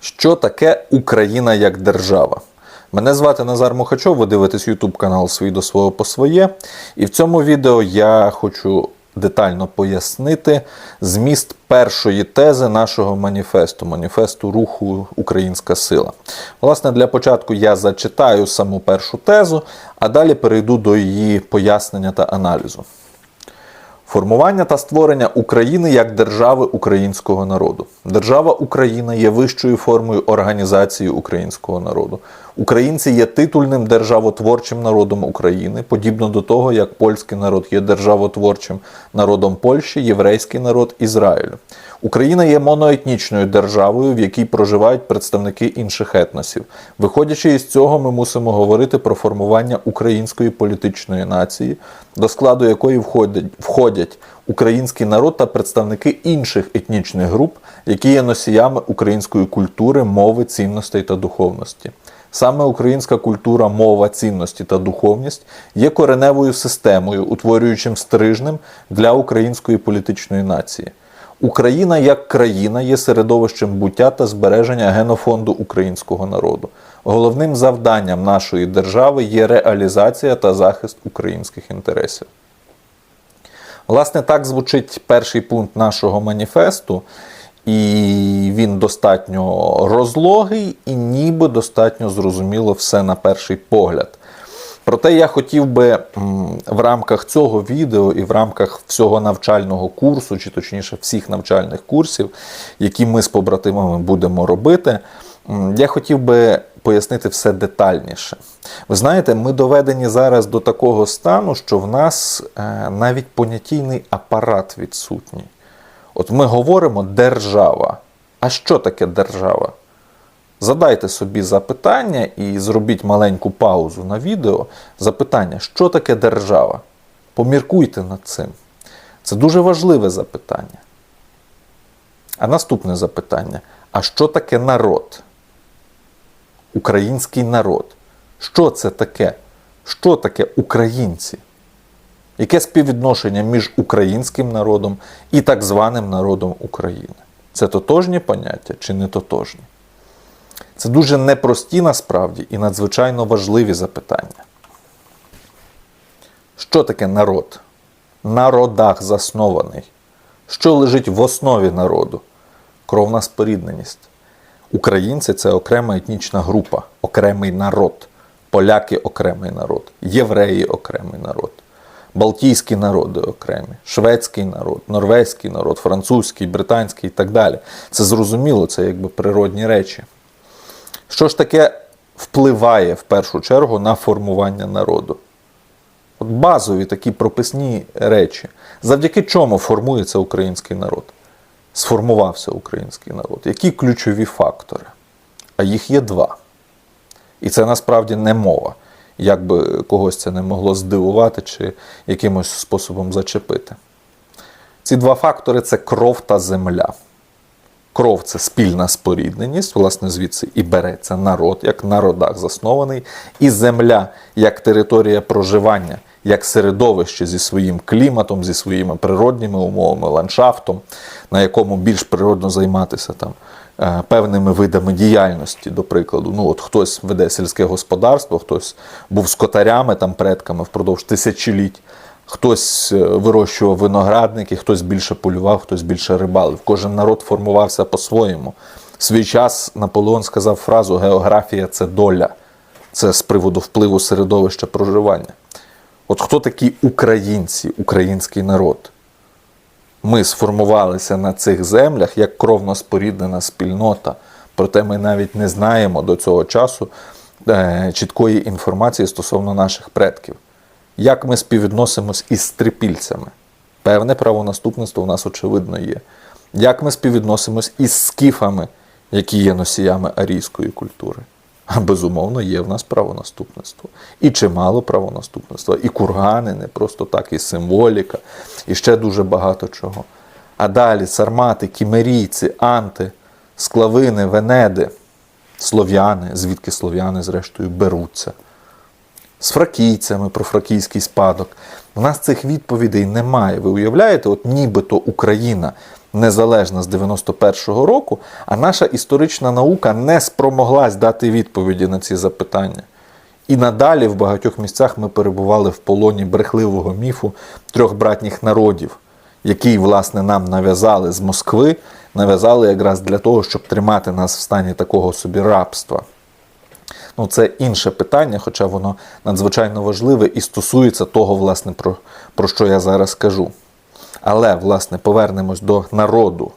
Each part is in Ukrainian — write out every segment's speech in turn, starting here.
Що таке Україна як держава? Мене звати Назар Мухачов, ви дивитесь YouTube канал Свій до свого по своє. І в цьому відео я хочу детально пояснити зміст першої тези нашого маніфесту, маніфесту руху Українська сила. Власне, для початку я зачитаю саму першу тезу, а далі перейду до її пояснення та аналізу. Формування та створення України як держави українського народу. Держава Україна є вищою формою організації українського народу. Українці є титульним державотворчим народом України, подібно до того, як польський народ є державотворчим народом Польщі, єврейський народ Ізраїлю. Україна є моноетнічною державою, в якій проживають представники інших етносів. Виходячи із цього, ми мусимо говорити про формування української політичної нації, до складу якої входять, український народ та представники інших етнічних груп, які є носіями української культури, мови, цінностей та духовності. Саме українська культура, мова, цінності та духовність є кореневою системою, утворюючим стрижнем для української політичної нації. Україна як країна є середовищем буття та збереження генофонду українського народу. Головним завданням нашої держави є реалізація та захист українських інтересів. Власне, так звучить перший пункт нашого маніфесту, і він достатньо розлогий і ніби достатньо зрозуміло все на перший погляд. Проте я хотів би в рамках цього відео і в рамках всього навчального курсу, чи точніше всіх навчальних курсів, які ми з побратимами будемо робити, я хотів би пояснити все детальніше. Ви знаєте, ми доведені зараз до такого стану, що в нас е, навіть понятійний апарат відсутній. От ми говоримо держава. А що таке держава? Задайте собі запитання і зробіть маленьку паузу на відео. Запитання, що таке держава? Поміркуйте над цим. Це дуже важливе запитання. А наступне запитання: а що таке народ? Український народ. Що це таке? Що таке українці? Яке співвідношення між українським народом і так званим народом України? Це тотожні поняття чи не тотожні? Це дуже непрості насправді і надзвичайно важливі запитання. Що таке народ? На родах заснований. Що лежить в основі народу? Кровна спорідненість. Українці це окрема етнічна група, окремий народ. Поляки окремий народ, євреї окремий народ, Балтійські народи окремі, шведський народ, норвезький народ, французький, британський і так далі. Це зрозуміло, це якби природні речі. Що ж таке впливає в першу чергу на формування народу? От базові такі прописні речі. Завдяки чому формується український народ? Сформувався український народ. Які ключові фактори? А їх є два. І це насправді не мова. Як би когось це не могло здивувати чи якимось способом зачепити. Ці два фактори це кров та земля. Кров це спільна спорідненість, власне, звідси і береться народ, як на родах заснований, і земля як територія проживання, як середовище зі своїм кліматом, зі своїми природніми умовами, ландшафтом, на якому більш природно займатися там певними видами діяльності. До прикладу, ну от хтось веде сільське господарство, хтось був скотарями там предками впродовж тисячоліть. Хтось е, вирощував виноградники, хтось більше полював, хтось більше рибалив. Кожен народ формувався по-своєму. Свій час Наполеон сказав фразу Географія це доля, це з приводу впливу середовища проживання. От хто такі українці, український народ? Ми сформувалися на цих землях як кровно споріднена спільнота, проте ми навіть не знаємо до цього часу е, чіткої інформації стосовно наших предків як ми співвідносимось із стрипільцями. Певне правонаступництво у нас, очевидно, є. Як ми співвідносимось із скіфами, які є носіями арійської культури? А безумовно, є в нас правонаступництво. І чимало правонаступництва, і кургани, не просто так, і символіка, і ще дуже багато чого. А далі сармати, кімерійці, анти, склавини, венеди, слов'яни, звідки слов'яни, зрештою, беруться з фракійцями про фракійський спадок. У нас цих відповідей немає. Ви уявляєте, от нібито Україна незалежна з 91-го року, а наша історична наука не спромоглась дати відповіді на ці запитання. І надалі в багатьох місцях ми перебували в полоні брехливого міфу трьох братніх народів, який, власне, нам нав'язали з Москви, нав'язали якраз для того, щоб тримати нас в стані такого собі рабства. Ну, це інше питання, хоча воно надзвичайно важливе і стосується того, власне, про, про що я зараз кажу. Але, власне, повернемось до народу.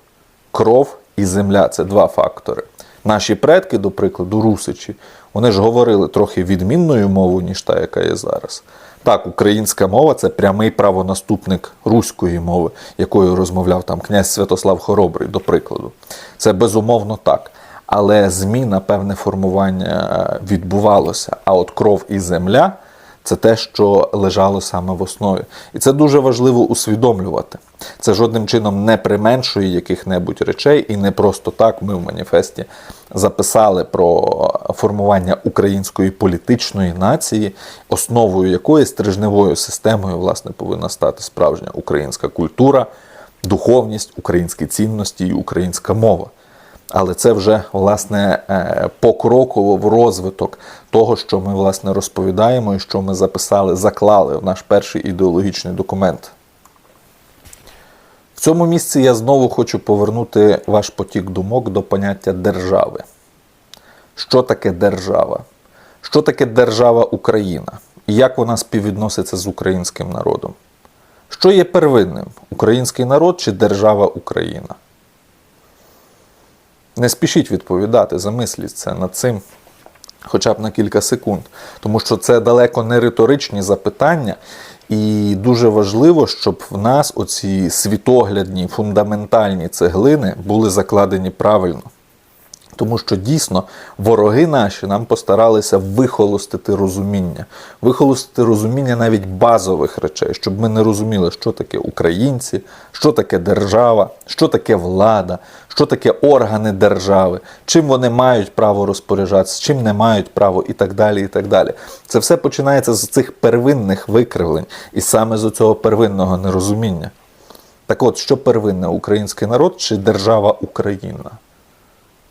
Кров і земля це два фактори. Наші предки, до прикладу, русичі, вони ж говорили трохи відмінною мовою, ніж та, яка є зараз. Так, українська мова це прямий правонаступник руської мови, якою розмовляв там князь Святослав Хоробрий, до прикладу. Це безумовно так. Але зміна, певне формування е, відбувалося. А от кров і земля це те, що лежало саме в основі. І це дуже важливо усвідомлювати. Це жодним чином не применшує яких-небудь речей, і не просто так ми в маніфесті записали про формування української політичної нації, основою якої стрижневою системою власне повинна стати справжня українська культура, духовність, українські цінності і українська мова. Але це вже власне е, покроково в розвиток того, що ми власне розповідаємо і що ми записали, заклали в наш перший ідеологічний документ. В цьому місці я знову хочу повернути ваш потік думок до поняття держави. Що таке держава? Що таке держава Україна? І як вона співвідноситься з українським народом? Що є первинним? Український народ чи держава Україна? Не спішіть відповідати, замисліться над цим хоча б на кілька секунд. Тому що це далеко не риторичні запитання, і дуже важливо, щоб в нас оці світоглядні, фундаментальні цеглини були закладені правильно. Тому що дійсно вороги наші нам постаралися вихолостити розуміння, вихолостити розуміння навіть базових речей, щоб ми не розуміли, що таке українці, що таке держава, що таке влада, що таке органи держави, чим вони мають право розпоряджатися, чим не мають право, і так далі. і так далі. Це все починається з цих первинних викривлень, і саме з цього первинного нерозуміння. Так от, що первинне український народ чи держава Україна?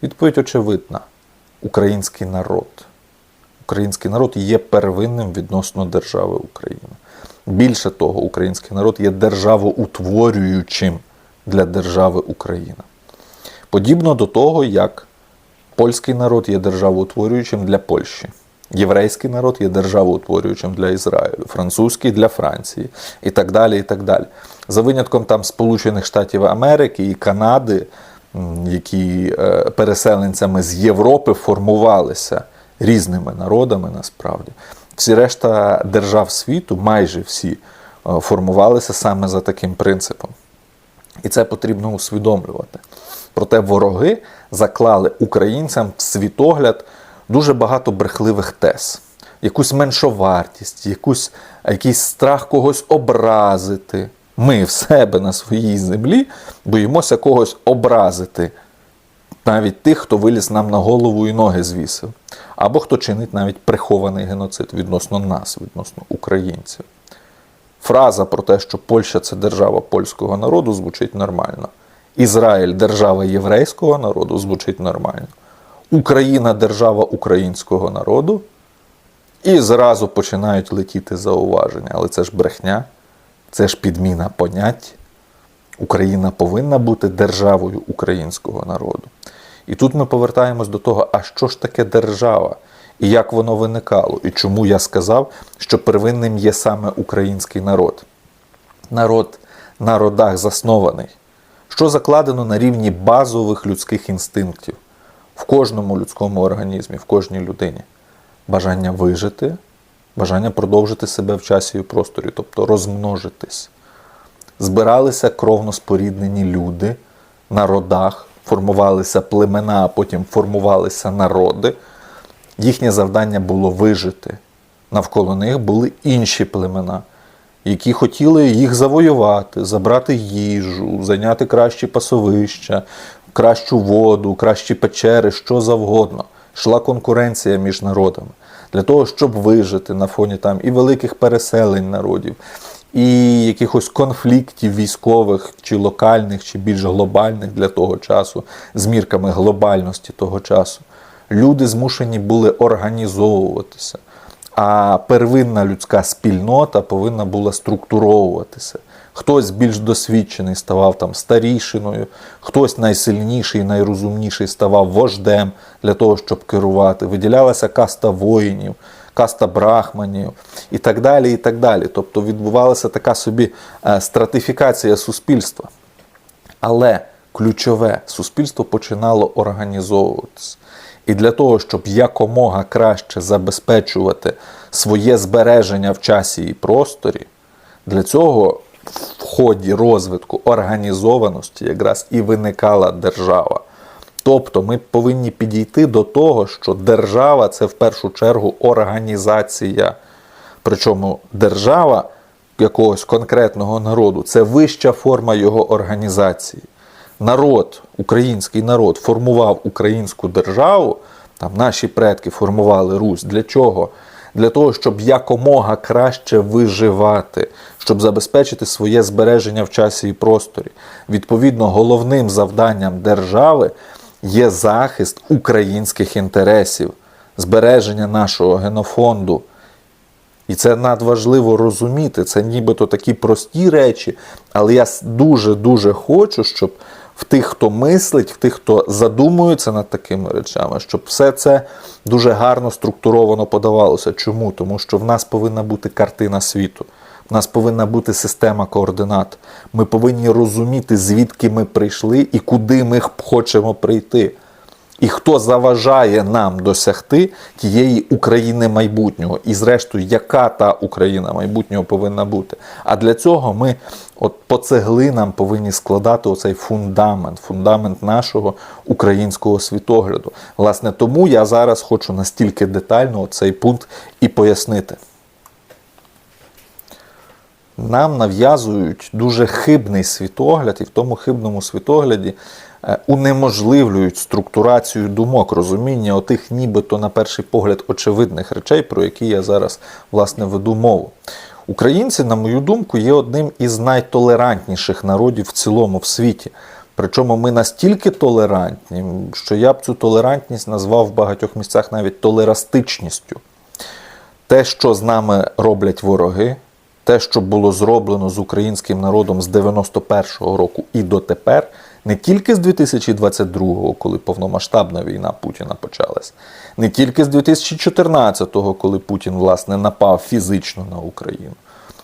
Відповідь очевидна: український народ. Український народ є первинним відносно держави Україна. Більше того, український народ є державоутворюючим для держави Україна. Подібно до того, як польський народ є державоутворюючим для Польщі, єврейський народ є державоутворюючим для Ізраїлю, французький для Франції і так далі. і так далі. За винятком там Сполучених Штатів Америки і Канади які е, переселенцями з Європи формувалися різними народами насправді. Всі решта держав світу, майже всі, е, формувалися саме за таким принципом. І це потрібно усвідомлювати. Проте вороги заклали українцям в світогляд дуже багато брехливих тез, якусь меншовартість, якусь, якийсь страх когось образити ми в себе на своїй землі боїмося когось образити, навіть тих, хто виліз нам на голову і ноги звісив, або хто чинить навіть прихований геноцид відносно нас, відносно українців. Фраза про те, що Польща це держава польського народу, звучить нормально. Ізраїль держава єврейського народу звучить нормально. Україна держава українського народу. І зразу починають летіти зауваження. Але це ж брехня. Це ж підміна понять. Україна повинна бути державою українського народу. І тут ми повертаємось до того, а що ж таке держава, і як воно виникало, і чому я сказав, що первинним є саме український народ. Народ на родах заснований, що закладено на рівні базових людських інстинктів в кожному людському організмі, в кожній людині. Бажання вижити бажання продовжити себе в часі і просторі, тобто розмножитись. Збиралися кровно споріднені люди на родах, формувалися племена, а потім формувалися народи. Їхнє завдання було вижити. Навколо них були інші племена, які хотіли їх завоювати, забрати їжу, зайняти кращі пасовища, кращу воду, кращі печери, що завгодно. Шла конкуренція між народами для того, щоб вижити на фоні там і великих переселень народів, і якихось конфліктів військових, чи локальних, чи більш глобальних для того часу, з мірками глобальності того часу. Люди змушені були організовуватися, а первинна людська спільнота повинна була структуровуватися. Хтось більш досвідчений ставав там старішиною, хтось найсильніший, найрозумніший ставав вождем для того, щоб керувати. Виділялася каста воїнів, каста брахманів і так далі. і так далі. Тобто відбувалася така собі е, стратифікація суспільства. Але ключове суспільство починало організовуватися. І для того, щоб якомога краще забезпечувати своє збереження в часі і просторі, для цього в ході розвитку організованості якраз і виникала держава. Тобто ми повинні підійти до того, що держава це в першу чергу організація. Причому держава якогось конкретного народу це вища форма його організації. Народ, український народ формував українську державу, там наші предки формували Русь. Для чого? Для того, щоб якомога краще виживати, щоб забезпечити своє збереження в часі і просторі. Відповідно, головним завданням держави є захист українських інтересів, збереження нашого генофонду. І це надважливо розуміти. Це нібито такі прості речі, але я дуже-дуже хочу, щоб в тих, хто мислить, в тих, хто задумується над такими речами, щоб все це дуже гарно структуровано подавалося. Чому? Тому що в нас повинна бути картина світу. В нас повинна бути система координат. Ми повинні розуміти, звідки ми прийшли і куди ми хочемо прийти. І хто заважає нам досягти тієї України майбутнього, і, зрештою, яка та Україна майбутнього повинна бути. А для цього ми от по цеглинам повинні складати оцей фундамент, фундамент нашого українського світогляду. Власне, тому я зараз хочу настільки детально цей пункт і пояснити. Нам нав'язують дуже хибний світогляд, і в тому хибному світогляді унеможливлюють структурацію думок, розуміння отих, нібито, на перший погляд, очевидних речей, про які я зараз власне веду мову. Українці, на мою думку, є одним із найтолерантніших народів в цілому в світі. Причому ми настільки толерантні, що я б цю толерантність назвав в багатьох місцях навіть толерастичністю. Те, що з нами роблять вороги, те, що було зроблено з українським народом з 91-го року і дотепер, не тільки з 2022-го, коли повномасштабна війна Путіна почалась, не тільки з 2014-го, коли Путін власне напав фізично на Україну,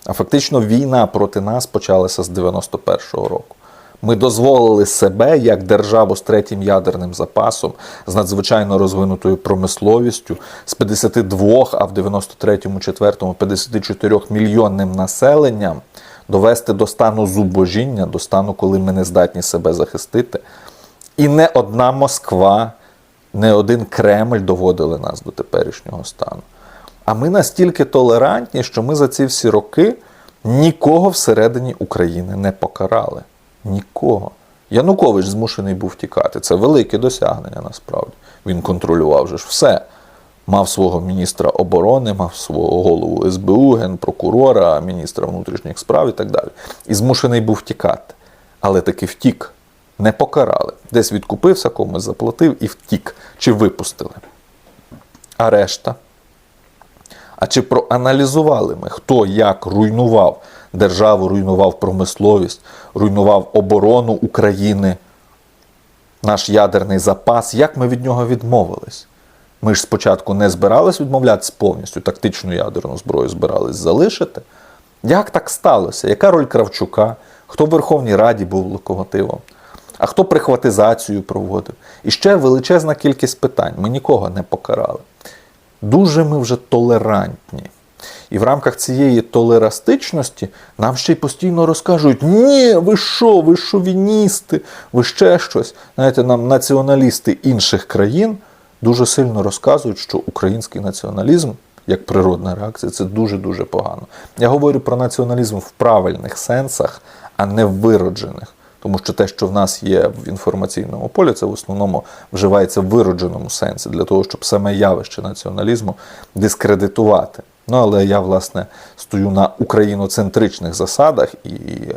а фактично війна проти нас почалася з 91-го року. Ми дозволили себе як державу з третім ядерним запасом, з надзвичайно розвинутою промисловістю, з 52, а в 93-му, 4-му 54 мільйонним населенням довести до стану зубожіння, до стану, коли ми не здатні себе захистити. І не одна Москва, не один Кремль доводили нас до теперішнього стану. А ми настільки толерантні, що ми за ці всі роки нікого всередині України не покарали. Нікого. Янукович змушений був тікати. Це велике досягнення насправді. Він контролював же ж все. Мав свого міністра оборони, мав свого голову СБУ, генпрокурора, міністра внутрішніх справ і так далі. І змушений був тікати. Але таки втік. Не покарали. Десь відкупився, комусь заплатив і втік. Чи випустили. А решта. А чи проаналізували ми, хто як руйнував державу, руйнував промисловість, руйнував оборону України, наш ядерний запас, як ми від нього відмовились? Ми ж спочатку не збирались відмовлятися повністю, тактичну ядерну зброю збирались залишити. Як так сталося? Яка роль Кравчука? Хто в Верховній Раді був локомотивом? А хто прихватизацію проводив? І ще величезна кількість питань. Ми нікого не покарали. Дуже ми вже толерантні. І в рамках цієї толерастичності нам ще й постійно розкажуть: ні, ви що, ви шовіністи, ви ще щось. Знаєте, нам націоналісти інших країн дуже сильно розказують, що український націоналізм, як природна реакція, це дуже-дуже погано. Я говорю про націоналізм в правильних сенсах, а не в вироджених. Тому що те, що в нас є в інформаційному полі, це в основному вживається в виродженому сенсі для того, щоб саме явище націоналізму дискредитувати. Ну, але я, власне, стою на україноцентричних засадах, і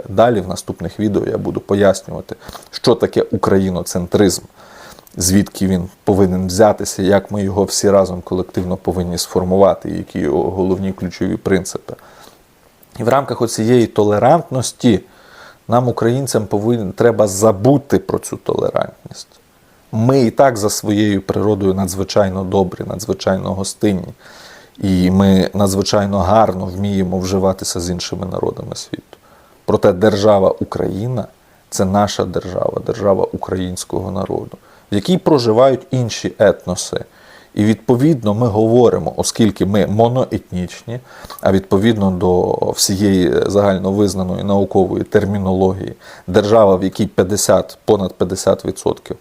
далі в наступних відео я буду пояснювати, що таке україноцентризм, звідки він повинен взятися, як ми його всі разом колективно повинні сформувати, які його головні ключові принципи. І в рамках оцієї толерантності нам, українцям, повинен, треба забути про цю толерантність. Ми і так за своєю природою надзвичайно добрі, надзвичайно гостинні. І ми надзвичайно гарно вміємо вживатися з іншими народами світу. Проте держава Україна це наша держава, держава українського народу, в якій проживають інші етноси. І відповідно ми говоримо, оскільки ми моноетнічні, а відповідно до всієї загальновизнаної наукової термінології, держава, в якій 50, понад 50%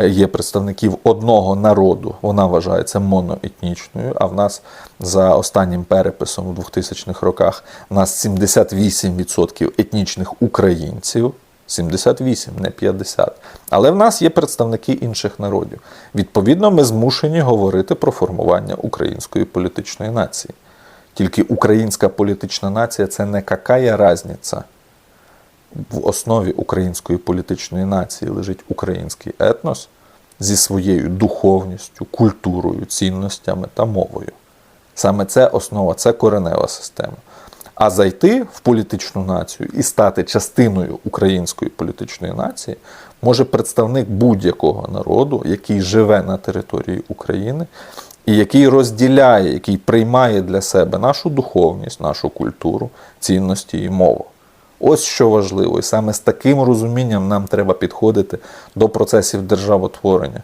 є представників одного народу, вона вважається моноетнічною. А в нас за останнім переписом у 2000-х роках в нас 78% етнічних українців. 78, не 50. Але в нас є представники інших народів. Відповідно, ми змушені говорити про формування української політичної нації. Тільки українська політична нація це не какая різниця. В основі української політичної нації лежить український етнос зі своєю духовністю, культурою, цінностями та мовою. Саме це основа, це коренева система. А зайти в політичну націю і стати частиною української політичної нації може представник будь-якого народу, який живе на території України і який розділяє, який приймає для себе нашу духовність, нашу культуру, цінності і мову. Ось що важливо, і саме з таким розумінням нам треба підходити до процесів державотворення.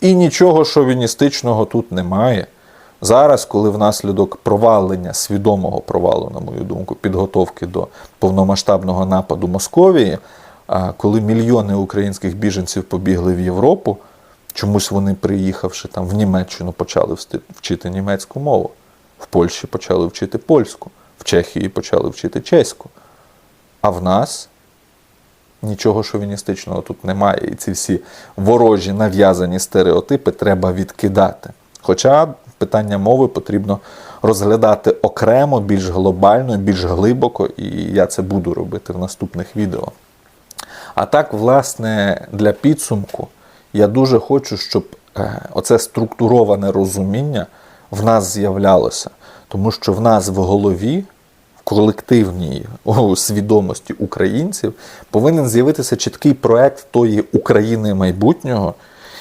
І нічого шовіністичного тут немає. Зараз, коли внаслідок провалення, свідомого провалу, на мою думку, підготовки до повномасштабного нападу Московії, коли мільйони українських біженців побігли в Європу, чомусь вони, приїхавши там в Німеччину, почали вчити німецьку мову, в Польщі почали вчити польську, в Чехії почали вчити чеську. А в нас нічого шовіністичного тут немає. І ці всі ворожі нав'язані стереотипи треба відкидати. Хоча питання мови потрібно розглядати окремо, більш глобально, більш глибоко, і я це буду робити в наступних відео. А так, власне, для підсумку я дуже хочу, щоб е, оце структуроване розуміння в нас з'являлося, тому що в нас в голові, колективній свідомості українців, повинен з'явитися чіткий проект тої України майбутнього,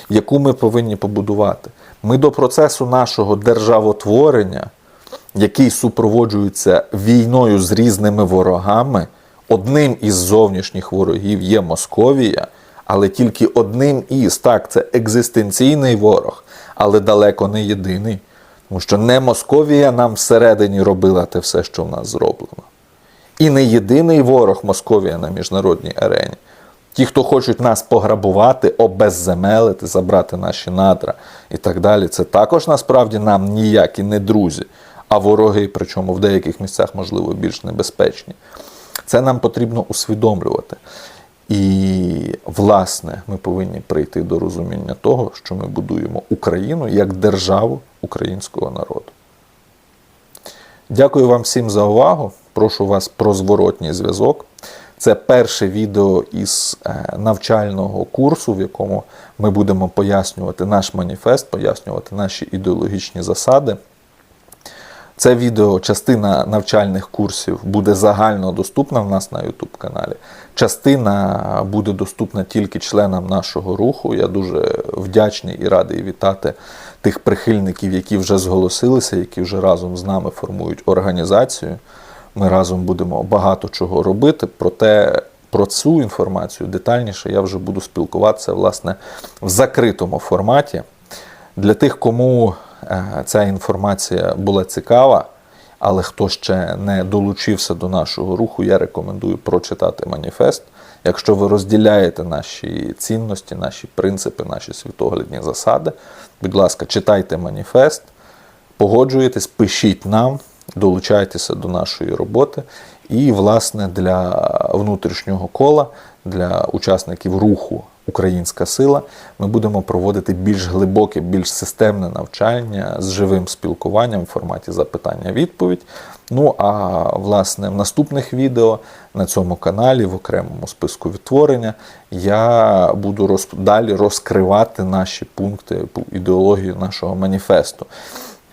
яку ми повинні побудувати. Ми до процесу нашого державотворення, який супроводжується війною з різними ворогами, одним із зовнішніх ворогів є Московія, але тільки одним із так, це екзистенційний ворог, але далеко не єдиний. Тому що не Московія нам всередині робила те все, що в нас зроблено. І не єдиний ворог Московія на міжнародній арені. Ті, хто хочуть нас пограбувати, обезземелити, забрати наші надра і так далі, це також насправді нам ніякі не друзі, а вороги, причому в деяких місцях, можливо, більш небезпечні. Це нам потрібно усвідомлювати. І, власне, ми повинні прийти до розуміння того, що ми будуємо Україну як державу українського народу. Дякую вам всім за увагу. Прошу вас про зворотній зв'язок. Це перше відео із е, навчального курсу, в якому ми будемо пояснювати наш маніфест, пояснювати наші ідеологічні засади. Це відео, частина навчальних курсів буде загально доступна в нас на YouTube каналі. Частина буде доступна тільки членам нашого руху. Я дуже вдячний і радий вітати тих прихильників, які вже зголосилися, які вже разом з нами формують організацію. Ми разом будемо багато чого робити. Проте про цю інформацію детальніше я вже буду спілкуватися власне в закритому форматі. Для тих, кому е, ця інформація була цікава, але хто ще не долучився до нашого руху, я рекомендую прочитати маніфест. Якщо ви розділяєте наші цінності, наші принципи, наші світоглядні засади, будь ласка, читайте маніфест, погоджуєтесь, пишіть нам, долучайтеся до нашої роботи. І, власне, для внутрішнього кола, для учасників руху Українська сила. Ми будемо проводити більш глибоке, більш системне навчання з живим спілкуванням в форматі запитання-відповідь. Ну а власне в наступних відео на цьому каналі в окремому списку відтворення я буду роз... далі розкривати наші пункти, ідеологію нашого маніфесту.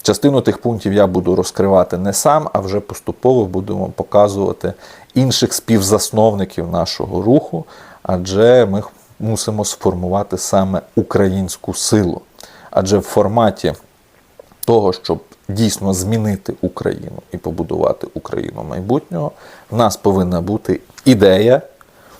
Частину тих пунктів я буду розкривати не сам, а вже поступово будемо показувати інших співзасновників нашого руху, адже ми мусимо сформувати саме українську силу. Адже в форматі того, щоб дійсно змінити Україну і побудувати Україну майбутнього, в нас повинна бути ідея,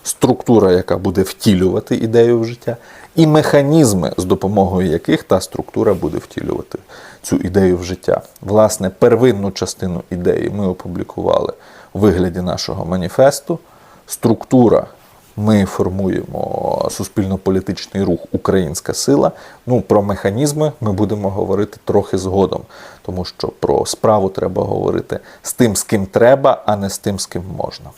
структура, яка буде втілювати ідею в життя, і механізми, з допомогою яких та структура буде втілювати цю ідею в життя. Власне, первинну частину ідеї ми опублікували у вигляді нашого маніфесту. Структура. Ми формуємо суспільно-політичний рух Українська сила. Ну про механізми ми будемо говорити трохи згодом, тому що про справу треба говорити з тим, з ким треба, а не з тим, з ким можна.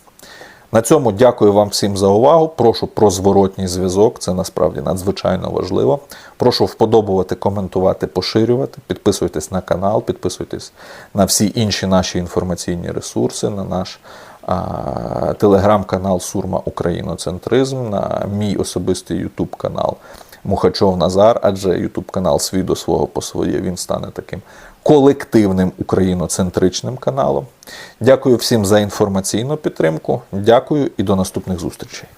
На цьому дякую вам всім за увагу. Прошу про зворотній зв'язок. Це насправді надзвичайно важливо. Прошу вподобувати, коментувати, поширювати. Підписуйтесь на канал, підписуйтесь на всі інші наші інформаційні ресурси, на наш а, телеграм-канал Сурма Україноцентризм, на мій особистий Ютуб канал Мухачов Назар, адже Ютуб канал свій до свого по своє він стане таким колективним україноцентричним каналом. Дякую всім за інформаційну підтримку. Дякую і до наступних зустрічей.